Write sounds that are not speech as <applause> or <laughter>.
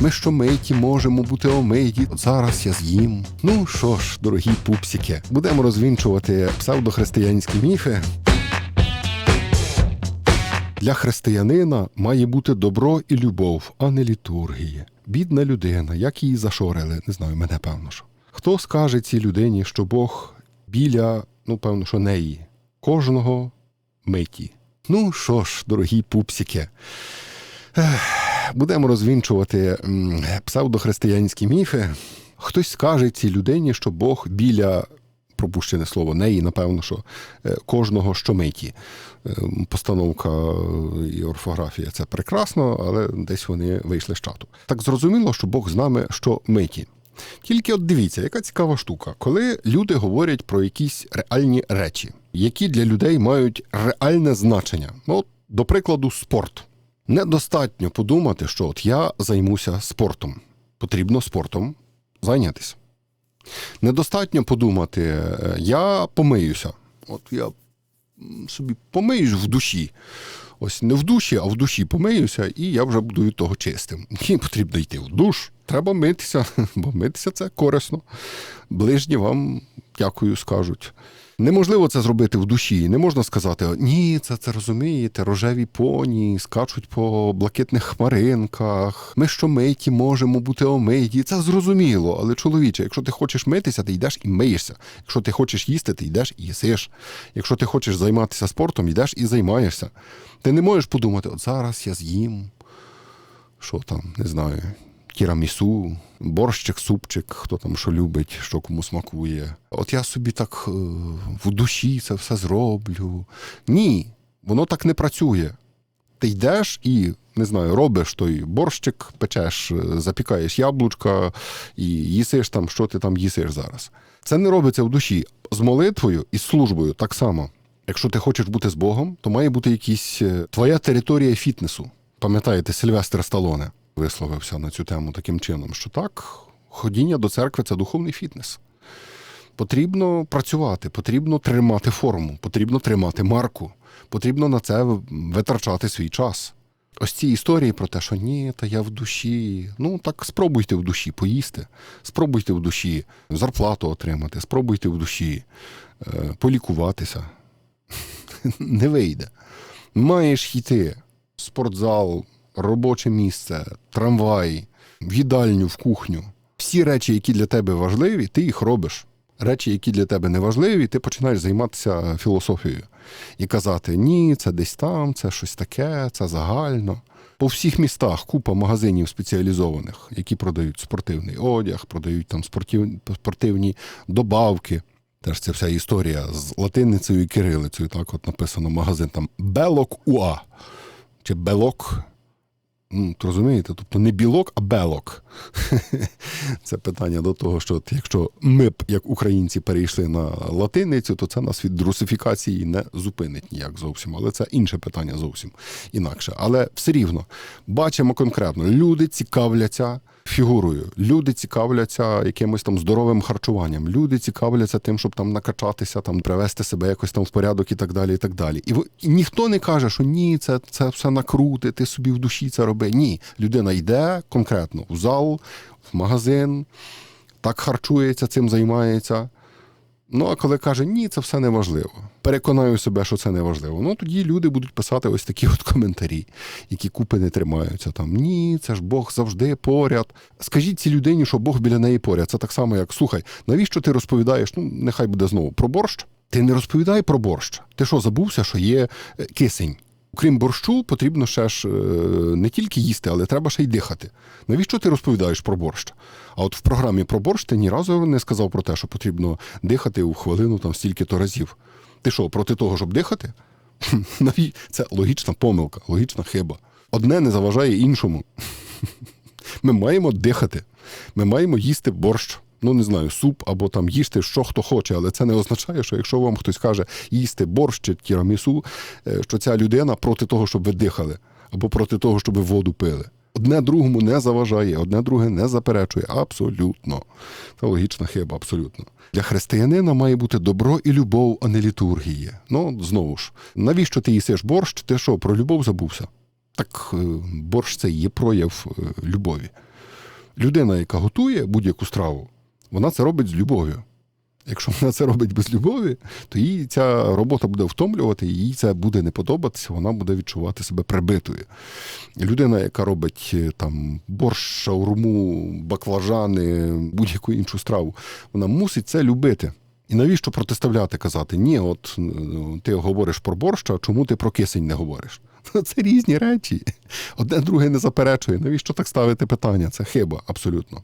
Ми що миті можемо бути омиті. Зараз я з'їм. Ну що ж, дорогі пупсики, будемо розвінчувати псевдохристиянські міфи. Для християнина має бути добро і любов, а не літургії. Бідна людина, як її зашорили, не знаю, мене певно що. Хто скаже цій людині, що Бог біля, ну певно, що неї, кожного миті. Ну що ж, дорогі пупсики, ех, будемо розвінчувати псевдохристиянські міфи. Хтось скаже цій людині, що Бог біля пропущене слово неї, напевно, що е, кожного щомиті. Е, Постановка і орфографія це прекрасно, але десь вони вийшли з чату. Так зрозуміло, що Бог з нами що миті. Тільки от дивіться, яка цікава штука, коли люди говорять про якісь реальні речі, які для людей мають реальне значення. Ну, от, до прикладу, спорт. Недостатньо подумати, що от я займуся спортом. Потрібно спортом зайнятися. Недостатньо подумати, е, я помиюся. От я собі помиюсь в душі. Ось не в душі, а в душі помиюся, і я вже буду від того чистим. Ні, потрібно йти в душ. Треба митися, <laughs> бо митися це корисно. Ближні вам дякую скажуть. Неможливо це зробити в душі. Не можна сказати, ні, це це розумієте, рожеві поні скачуть по блакитних хмаринках. Ми що миті можемо бути омиті. Це зрозуміло. Але чоловіче, якщо ти хочеш митися, ти йдеш і миєшся. Якщо ти хочеш їсти, ти йдеш і їсиш. Якщо ти хочеш займатися спортом, йдеш і займаєшся. Ти не можеш подумати, от зараз я з'їм. Що там, не знаю, тірамісу, борщик, супчик, хто там що любить, що кому смакує. От я собі так е, в душі це все зроблю. Ні, воно так не працює. Ти йдеш і, не знаю, робиш той борщик, печеш, е, запікаєш яблучка і їсиш там, що ти там їсиш зараз. Це не робиться в душі. З молитвою і з службою так само. Якщо ти хочеш бути з Богом, то має бути якась е, твоя територія фітнесу. Пам'ятаєте, Сильвестр Сталоне висловився на цю тему таким чином, що так, ходіння до церкви це духовний фітнес. Потрібно працювати, потрібно тримати форму, потрібно тримати марку, потрібно на це витрачати свій час. Ось ці історії про те, що ні, та я в душі. Ну так спробуйте в душі поїсти, спробуйте в душі зарплату отримати, спробуйте в душі е, полікуватися. <laughs> Не вийде. Маєш йти в спортзал, робоче місце, трамвай, їдальню, в кухню. Всі речі, які для тебе важливі, ти їх робиш. Речі, які для тебе не важливі, ти починаєш займатися філософією і казати: ні, це десь там, це щось таке, це загально. По всіх містах купа магазинів спеціалізованих, які продають спортивний одяг, продають там спортив... спортивні добавки. Теж це вся історія з латиницею і кирилицею. Так, от написано магазин там Белок УА чи Белок. Ну, розумієте, тобто не білок, а белок. <laughs> Це питання до того, що от якщо ми б, як українці, перейшли на латиницю, то це нас від русифікації не зупинить ніяк зовсім. Але це інше питання зовсім інакше. Але все рівно бачимо конкретно, люди цікавляться фігурою, люди цікавляться якимось там здоровим харчуванням, люди цікавляться тим, щоб там накачатися, там привести себе якось там в порядок і так далі. І так далі. І, і ніхто не каже, що ні, це, це все накрути, ти собі в душі це роби. Ні, людина йде конкретно в зал, в магазин, так харчується, цим займається. Ну, а коли каже, ні, це все неважливо. Переконаю себе, що це неважливо. Ну тоді люди будуть писати ось такі от коментарі, які купи не тримаються. Там ні, це ж Бог завжди поряд. Скажіть цій людині, що Бог біля неї поряд. Це так само, як слухай, навіщо ти розповідаєш? Ну, нехай буде знову про борщ. Ти не розповідай про борщ. Ти що, забувся, що є е, кисень? Крім борщу, потрібно ще ж е, не тільки їсти, але треба ще й дихати. Навіщо ти розповідаєш про борщ? А от в програмі про борщ ти ні разу не сказав про те, що потрібно дихати у хвилину там стільки-то разів. Ти що, проти того, щоб дихати? <laughs> Це логічна помилка, логічна хиба. Одне не заважає іншому. <laughs> Ми маємо дихати, ми маємо їсти борщ. Ну, не знаю, суп або там їсти, що хто хоче, але це не означає, що якщо вам хтось каже їсти борщ чи тірамісу, е, що ця людина проти того, щоб ви дихали, або проти того, щоб ви воду пили. Одне другому не заважає, одне друге не заперечує. Абсолютно. Це логічна хиба, абсолютно. Для християнина має бути добро і любов, а не літургія. Ну, знову ж, навіщо ти їсиш борщ? Ти що, про любов забувся? Так е, борщ це є прояв е, любові. людина, яка готує будь-яку страву, вона це робить з любов'ю. Якщо вона це робить без любові, то їй ця робота буде втомлювати, їй це буде не подобатися, вона буде відчувати себе прибитою. Людина, яка робить е, там борщ, шаурму, баклажани, будь-яку іншу страву, вона мусить це любити. І навіщо протиставляти, казати, ні, от ну, ти говориш про борщ, а чому ти про кисень не говориш? <laughs> Це різні речі. Одне друге не заперечує. Навіщо так ставити питання? Це хиба, абсолютно.